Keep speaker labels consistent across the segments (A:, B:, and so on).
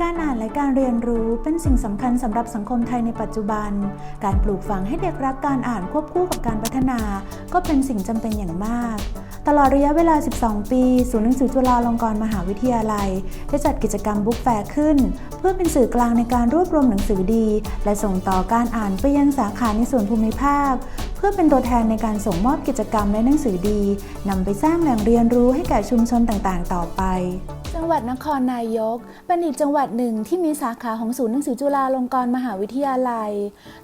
A: การอ่านและการเรียนรู้เป็นสิ่งสำคัญสำหรับสังคมไทยในปัจจุบัน การปลูกฝังให้เด็กรักการอ่านควบคู่กับการพัฒนา ก็เป็นสิ่งจำเป็นอย่างมาก ตลอดระยะเวลา 12 ปี ศูนย์หนังสือจุฬาลงกรณ์มหาวิทยาลัย ได้จัดกิจกรรมบุ๊กแฟร์ขึ้น เพื่อเป็นสื่อกลางในการรวบรวมหนังสือดี และส่งต่อการอ่านไปยังสาขาในส่วนภูมิภาค พื่อเป็นตัวแทนในการส่งมอบกิจกรรมและหนังสือดีนำไปสร้างแหล่งเรียนรู้ให้แก่ชุมชนต่างๆ ต่อไป จังหวัดนครนายก เป็นอีกจังหวัดหนึ่งที่มีสาขาของศูนย์หนังสือจุฬาลงกรณ์มหาวิทยาลัย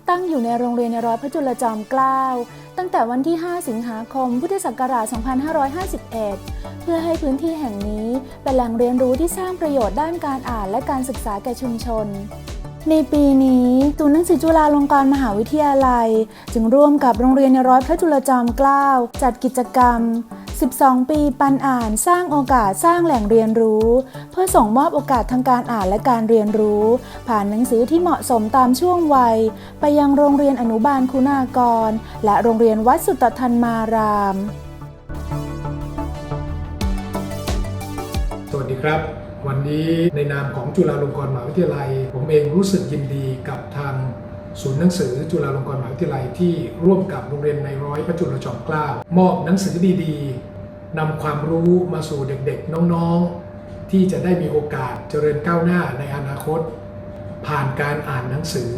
A: ตั้งอยู่ในโรงเรียนในร้อยพระจุลจอมเกล้าตั้งแต่วันที่ 5 สิงหาคม พุทธศักราช 2551 เพื่อให้พื้นที่แห่งนี้เป็นแหล่งเรียนรู้ที่สร้างประโยชน์ด้านการอ่านและการศึกษาแก่ชุมชน ในปีนี้ศูนย์หนังสือจุฬาลงกรณ์มหาวิทยาลัย จึงร่วมกับโรงเรียนในร้อยพระจุลจอมเกล้าจัดกิจกรรม 12 ปีปันอ่านสร้างโอกาสสร้างแหล่งเรียนรู้ เพื่อส่งมอบโอกาสทางการอ่านและการเรียนรู้ ผ่านหนังสือที่เหมาะสมตามช่วงวัย ไปยังโรงเรียนอนุบาลคุณากร และโรงเรียนวัดสุตทันมาราม
B: สวัสดีครับ วันนี้ในนามของจุฬาลงกรณ์มหาวิทยาลัย ผมเองรู้สึกยินดีกับทางศูนย์หนังสือจุฬาลงกรณ์มหาวิทยาลัยที่ร่วมกับโรงเรียนในร้อยพระจุลจอมเกล้ามอบหนังสือดีๆนำความรู้มาสู่เด็กๆ น้องๆ ที่จะได้มีโอกาสเจริญก้าวหน้าในอนาคต ผ่านการอ่านหนังสือ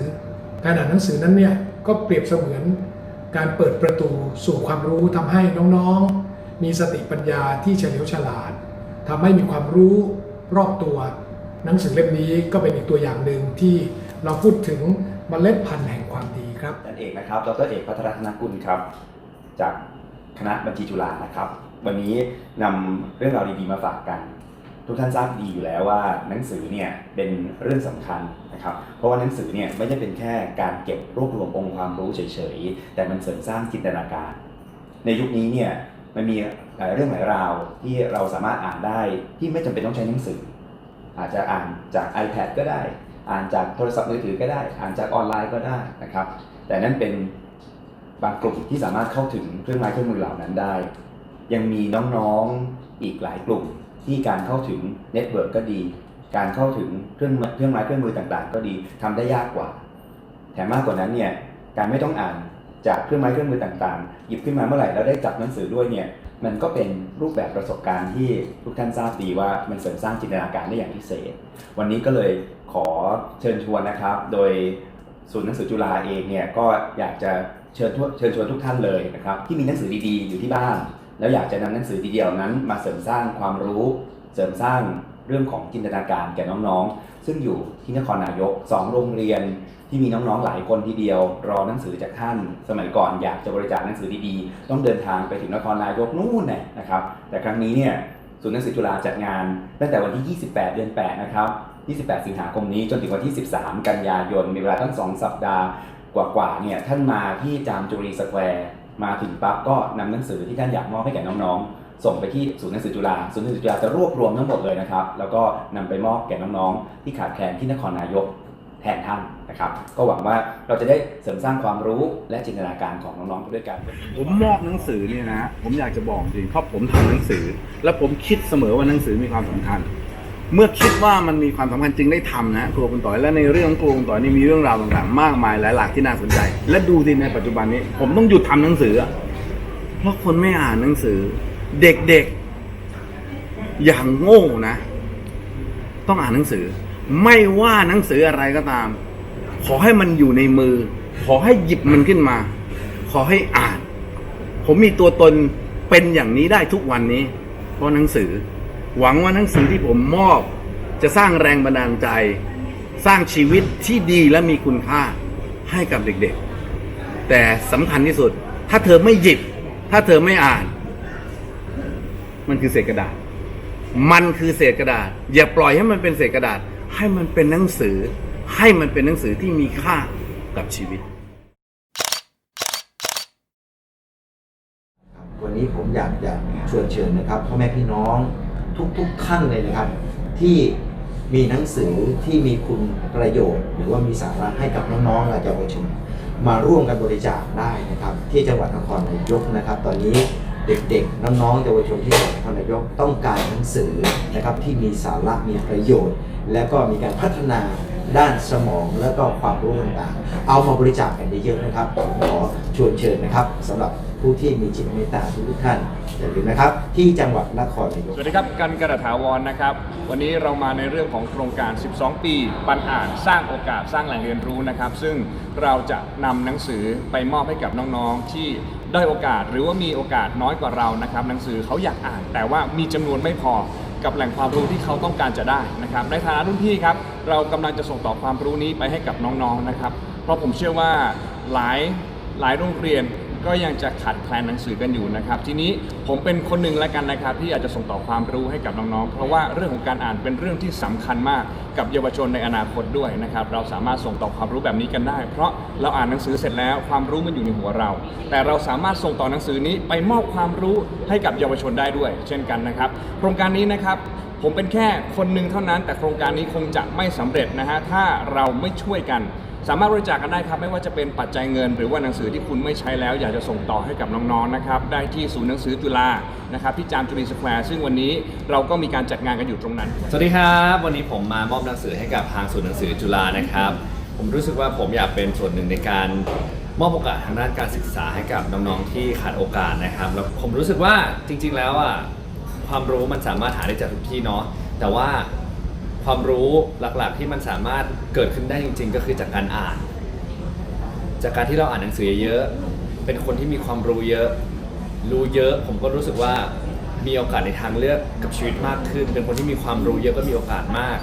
B: การอ่านหนังสือนั้นเนี่ยก็เปรียบเสมือนการเปิดประตูสู่ความรู้ทำให้น้องๆ มีสติปัญญาที่เฉลียวฉลาดทำให้มีความรู้ รอบตัว หนังสือเล่มนี้ก็เป็นอีกตัวอย่างหนึ่งที่เราพูดถึงเมล็ดพันธุ์แห่งความดีครับ
C: อาจารย์เอกนะครับ ดรเอกพัทรธนกุลครับ จากคณะบัญชีจุฬานะครับ วันนี้นำเรื่องราวดีๆมาฝากกัน ทุกท่านทราบดีอยู่แล้วว่าหนังสือเนี่ยเป็นเรื่องสำคัญนะครับ เพราะว่าหนังสือเนี่ยไม่ใช่เป็นแค่การเก็บรวบรวมองค์ความรู้เฉยๆ แต่มันเสริมสร้างจินตนาการ ในยุคนี้เนี่ย มันมีหลายเรื่องหลายราวที่เราสามารถอ่านได้ที่ไม่จำเป็นต้องใช้หนังสือ อาจจะอ่านจาก iPad ก็ได้ อ่านจากโทรศัพท์มือถือก็ได้ อ่านจากออนไลน์ก็ได้นะครับ แต่นั่นเป็นบางกลุ่มที่สามารถเข้าถึงเครื่องไม้เครื่องมือเหล่านั้นได้ ยังมีน้องๆอีกหลายกลุ่มที่การเข้าถึงเน็ตเวิร์กก็ดี การเข้าถึงเครื่องเครื่องไม้เครื่องมือต่างๆ ก็ดีทำได้ยากกว่า แถมมากกว่านั้นเนี่ยการไม่ต้องอ่าน จากเครื่องไม้เครื่องมือต่างๆ หยิบขึ้นมาเมื่อไหร่แล้วได้จับหนังสือด้วยเนี่ยมันก็เป็นรูปแบบประสบการณ์ที่ทุกท่านทราบดีว่ามันเสริมสร้างจินตนาการได้อย่างพิเศษ วันนี้ก็เลยขอเชิญชวนนะครับ โดยศูนย์หนังสือจุฬาเองเนี่ยก็อยากจะเชิญเชิญชวนทุกท่านเลยนะครับที่มีหนังสือดีๆ อยู่ที่บ้าน แล้วอยากจะนำหนังสือดีๆเหล่านั้น มาเสริมสร้างความรู้ เสริมสร้างเรื่องของจินตนาการแก่น้องๆ ซึ่งอยู่ที่นครนายกสองโรงเรียนที่มีน้องๆหลายคนทีเดียว รอหนังสือจากท่าน สมัยก่อนอยากจะบริจาคหนังสือดีๆ ต้องเดินทางไปถึงนครนายกนู่นน่นะครับ แต่ครั้งนี้เนี่ยศูนย์หนังสือจุฬาจัดงาน ตั้งแต่วันที่ 28 เดือน 8 นะครับ 28 สิงหาคมนี้จนถึงวันที่ 13 กันยายน มีเวลาตั้ง 2 สัปดาห์กว่าๆเนี่ยท่านมาที่จามจุรีสแควร์มาถึงปั๊บก็นำหนังสือที่ท่านอยากมอบให้แก่น้องๆ ส่งไปที่ศูนย์หนังสือจุฬาศูนย์หนังสือจุฬาจะรวบรวมทั้งหมดเลยนะครับ แล้วก็นำไปมอบแก่น้องๆ ที่ขาดแคลนที่นครนายกแทนท่านนะครับ ก็หวังว่าเราจะได้เสริมสร้างความรู้และจินตนาการของน้องๆไปด้วยกัน
D: ผมมอบหนังสือเนี่ยนะ ผมอยากจะบอกจริงเพราะผมทำหนังสือ และผมคิดเสมอว่าหนังสือมีความสำคัญ เมื่อคิดว่ามันมีความสำคัญจึงได้ทำนะครูคุณต่อยและในเรื่องของครูคุณต่อยนี่มีเรื่องราวต่างๆ มากมายหลายหลากที่น่าสนใจ และดูสิในปัจจุบันนี้ ผมต้องหยุดทำหนังสือเพราะคนไม่อ่านหนังสือ เด็กๆ อย่างโง่นะ ต้องอ่านหนังสือ ไม่ว่าหนังสืออะไรก็ตาม ขอให้มันอยู่ในมือ ขอให้หยิบมันขึ้นมา ขอให้อ่าน ผมมีตัวตนเป็นอย่างนี้ได้ทุกวันนี้ เพราะหนังสือ หวังว่าหนังสือที่ผมมอบ จะสร้างแรงบันดาลใจ สร้างชีวิตที่ดีและมีคุณค่าให้กับเด็กๆ แต่สำคัญที่สุด ถ้าเธอไม่หยิบ ถ้าเธอไม่อ่าน มันคือเศษกระดาษ มันคือเศษกระดาษ อย่าปล่อยให้มันเป็นเศษกระดาษ ให้มันเป็นหนังสือ ให้มันเป็นหนังสือที่มีค่ากับชีวิต
E: วันนี้ผมอยากจะชวนเชิญนะครับพ่อแม่พี่น้องทุกๆท่านเลยนะครับ ที่มีหนังสือที่มีคุณประโยชน์ หรือว่ามีสาระให้กับน้องๆและเยาวชนมาร่วมกันบริจาคได้นะครับ ที่จังหวัดนครนายกนะครับ ตอนนี้ เด็กๆ น้องๆเยาวชนที่ของท่านนายกต้องการหนังสือนะครับที่มีสาระมีประโยชน์ และก็มีการพัฒนาด้านสมองและก็ความรู้ต่างๆ เอามาบริจาคกันเยอะๆนะครับผมขอชวนเชิญนะครับสำหรับผู้ที่มีจิตเมตตาทุกท่าน อย่าลืมนะครับ ที่จังหวัดนครนายก
F: สวัสดีครับกันกระถาวรนะครับ วันนี้เรามาในเรื่องของโครงการ 12 ปี ปันอ่านสร้างโอกาสสร้างแหล่งเรียนรู้นะครับ ซึ่งเราจะนำหนังสือไปมอบให้กับน้องๆ ที่ได้อยโอกาสหรือว่ามีโอกาสน้อยกว่าเรานะครับ หนังสือเขาอยากอ่าน แต่ว่ามีจำนวนไม่พอกับแหล่งความรู้ที่เขาต้องการจะได้นะครับ ในฐานะรุ่นพี่ครับ เรากำลังจะส่งต่อความรู้นี้ไปให้กับน้องๆนะครับ เพราะผมเชื่อว่าหลายหลายโรงเรียน ก็ยังจะขาดแคลนหนังสือกันอยู่นะครับ ทีนี้ผมเป็นคนหนึ่งแล้วกันนะครับ ที่อยากจะส่งต่อความรู้ให้กับน้องๆ เพราะว่าเรื่องของการอ่านเป็นเรื่องที่สำคัญมากกับเยาวชนในอนาคตด้วยนะครับ เราสามารถส่งต่อความรู้แบบนี้กันได้ เพราะเราอ่านหนังสือเสร็จแล้วความรู้มันอยู่ในหัวเรา แต่เราสามารถส่งต่อหนังสือนี้ไปมอบความรู้ให้กับเยาวชนได้ด้วย เช่นกันนะครับ โครงการนี้นะครับผมเป็นแค่คนหนึ่งเท่านั้น แต่โครงการนี้คงจะไม่สำเร็จนะฮะถ้าเราไม่ช่วยกัน สามารถบริจาคกันได้ครับ ไม่ว่าจะเป็นปัจจัยเงิน หรือว่าหนังสือที่คุณไม่ใช้แล้ว อยากจะส่งต่อให้กับน้องๆนะครับได้ที่ศูนย์หนังสือจุฬานะครับที่จามจุรีสแควร์ซึ่งวันนี้เราก็มีการจัดงานกันอยู่ตรงนั้น
G: สวัสดีครับ วันนี้ผมมามอบหนังสือให้กับทางศูนย์หนังสือจุฬานะครับ ผมรู้สึกว่าผมอยากเป็นส่วนหนึ่งในการมอบโอกาสทางด้านการศึกษาให้กับน้องๆที่ขาดโอกาสนะครับแล้วผมรู้สึกว่าจริง ๆ แล้วอะความรู้มันสามารถหาได้จากทุกที่เนาะแต่ว่า ความรู้หลักๆที่มันสามารถเกิดขึ้นได้จริง ๆ ก็คือจากการอ่าน จากการที่เราอ่านหนังสือเยอะๆเป็นคนที่มีความรู้เยอะ รู้เยอะ ผมก็รู้สึกว่ามีโอกาสในทางเลือกกับชีวิตมากขึ้น เป็นคนที่มีความรู้เยอะก็มีโอกาสมาก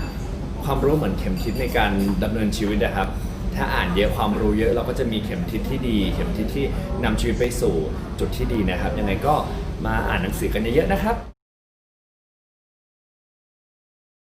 G: ความรู้เหมือนเข็มทิศในการดำเนินชีวิตนะครับ ถ้าอ่านเยอะความรู้เยอะเราก็จะมีเข็มทิศที่ดี เข็มทิศที่นำชีวิตไปสู่จุดที่ดีนะครับ ยังไงก็มาอ่านหนังสือกันเยอะๆนะครับ